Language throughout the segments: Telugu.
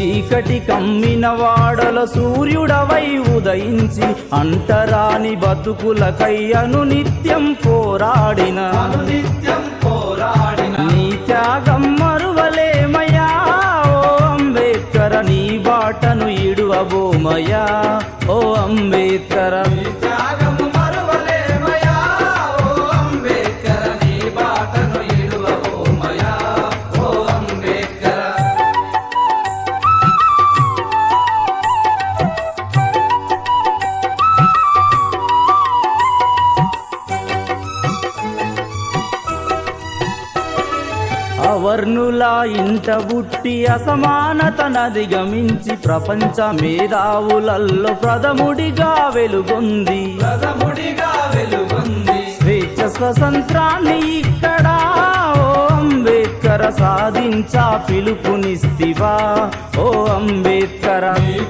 అమ్మిన వాడల సూర్యుడవై ఉదయించి అంటరాని బతుకులకై అను నిత్యం పోరాడిన. అనునిత్యం పోరాడిన. నీ త్యాగం మరువలేమయ్యా? ఓ అంబేద్కర నీ బాటను ఇడువబోమయ్యా? ఓ అంబేద్కర అవర్ణుల ఇంట బుట్టి అసమానతనధిగమించి ప్రపంచ మేధావులల్లో ప్రథముడిగా వెలుగొంది. ప్రథముడిగా వెలుగొంది. స్వేచ్ఛ స్వతంత్రాన్ని ఇక్కడ ఓ అంబేద్కర సాధించా పిలుపునిస్తివా ఓ అంబేద్కర. నీ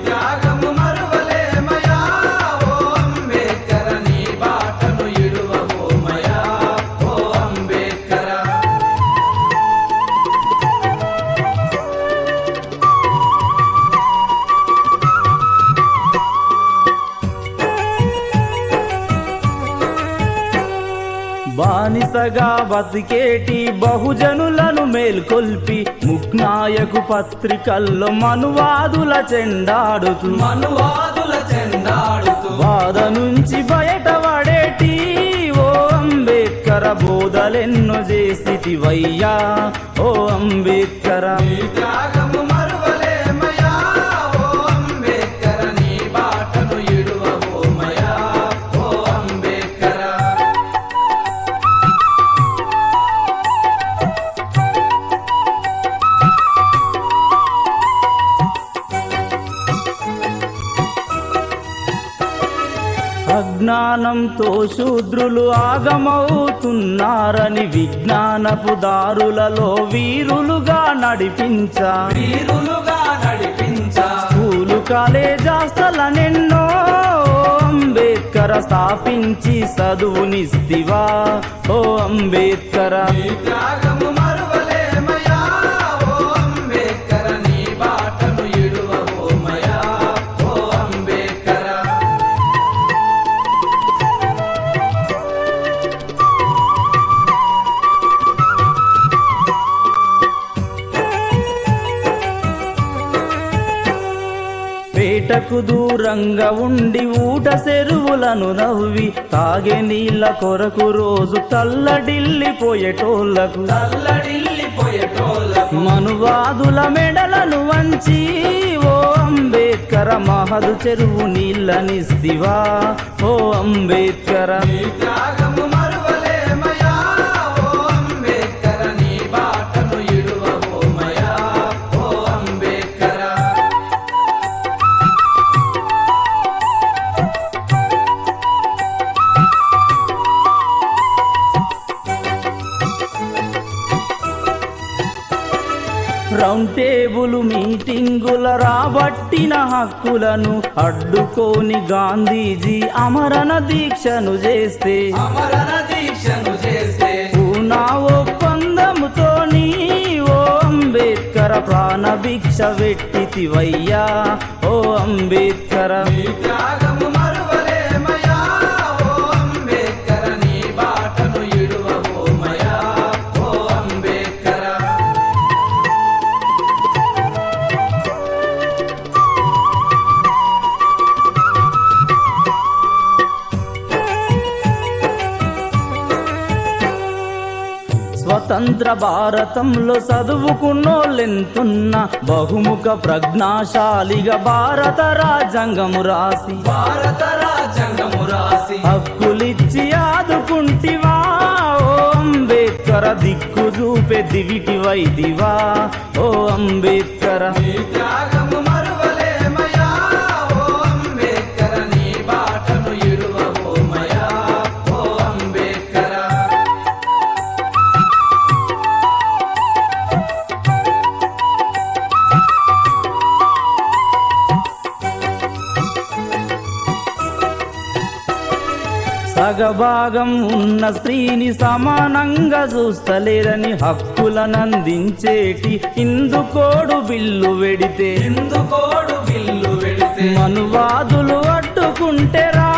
బానిసగా బతికేటి బహుజనులను మేల్కొల్పి ముక్నాయకు పత్రికల్లో మనువాదుల చెండాడుతూ మనువాదుల చెండాడుతూ బాధ నుంచి బయటపడేటి ఓ అంబేద్కర బోధలెన్నో చేసివయ్యా ఓ అంబేద్కర త్యాగము అజ్ఞానంతో శూద్రులు ఆగమవుతున్నారని విజ్ఞానపు దారులలో వీరులుగా నడిపించా. వీరులుగా నడిపించా. స్కూలు కాలేజాస్తలనెన్నో అంబేద్కర స్థాపించి చదువునిస్తివా ఓ అంబేద్కర. పేటకు దూరంగా ఉండి ఊట చెరువులను నవ్వి తాగే నీళ్ళ కొరకు రోజు తల్లడిల్లిపోయేటోళ్ళకు మనువాదుల మెడలను వంచి ఓ అంబేద్కర మహదు చెరువు నీళ్ళనిస్తివా? ఓ అంబేద్కర రౌండ్ టేబుల్ మీటింగుల రాబట్టిన హక్కులను అడ్డుకోని గాంధీజీ అమరణ దీక్షను చేస్తే. అమరణ దీక్షను చేస్తే. పూనా ఒప్పందముతోని ఓ అంబేద్కర ప్రాణభిక్ష వెట్టితివయ్యా. ఓ అంబేద్కర. త్యాగము స్వతంత్ర భారతంలో చదువుకున్నోళ్ళెంతున్న బహుముఖ ప్రజ్ఞాశాలిగా భారత రాజ్యాంగము రాసి భారత రాజ్యాంగము రాసి హక్కులిచ్చి ఆదుకుంటివా? ఓ అంబేద్కర దిక్కు చూపే దివిటి వైదివా? ఓ అంబేద్కర త్యాగము సగభాగం ఉన్న స్త్రీని సమానంగా చూస్తలేరని హక్కులనందించేటి ఇందుకోడు బిల్లు వెడితే. ఎందుకోడు చేస్తే మనువాదులు అడ్డుకుంటే రా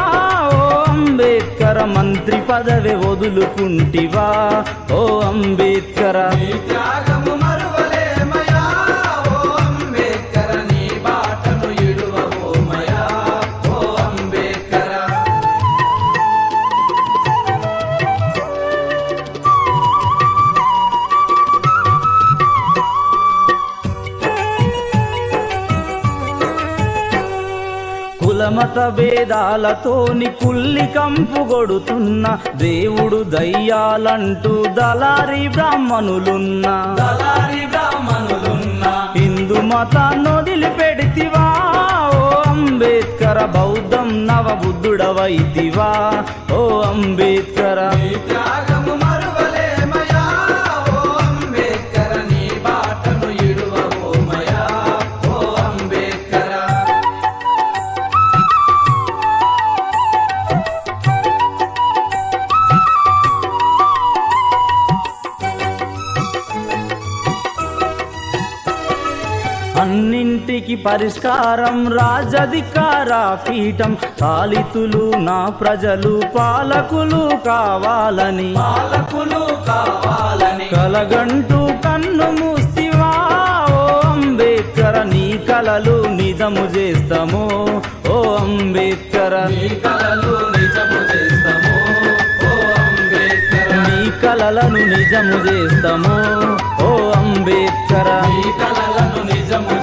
ఓ అంబేద్కర మంత్రి పదవి వదులుకుంటివా ఓ అంబేద్కర. కులమత భేదాలతోని కుల్లి కంపు కొడుతున్న దేవుడు దయ్యాలంటూ దళారి బ్రాహ్మణులున్నా దళారి బ్రాహ్మణులున్నా హిందూ మతాన్ని వదిలిపెడితివా ఓ అంబేద్కర బౌద్ధం నవ బుద్ధుడవైతివా ఓ అంబేద్కర త్యాగము అన్నింటికి పరిష్కారం రాజధికార పీఠం. పాలితులు నా ప్రజలు పాలకులు కావాలని. పాలకులు కావాలని. కలగంటూ కన్ను మూస్తివా ఓ అంబేద్కర నీ కలలు నిజము చేస్తాము. ఓ అంబేద్కర నీ కలలు నిజము చేస్తాము. ఓ అంబేద్కర నీ కలలను నిజము చేస్తాము. ఓ అంబేద్కర నీ కలలను నిజము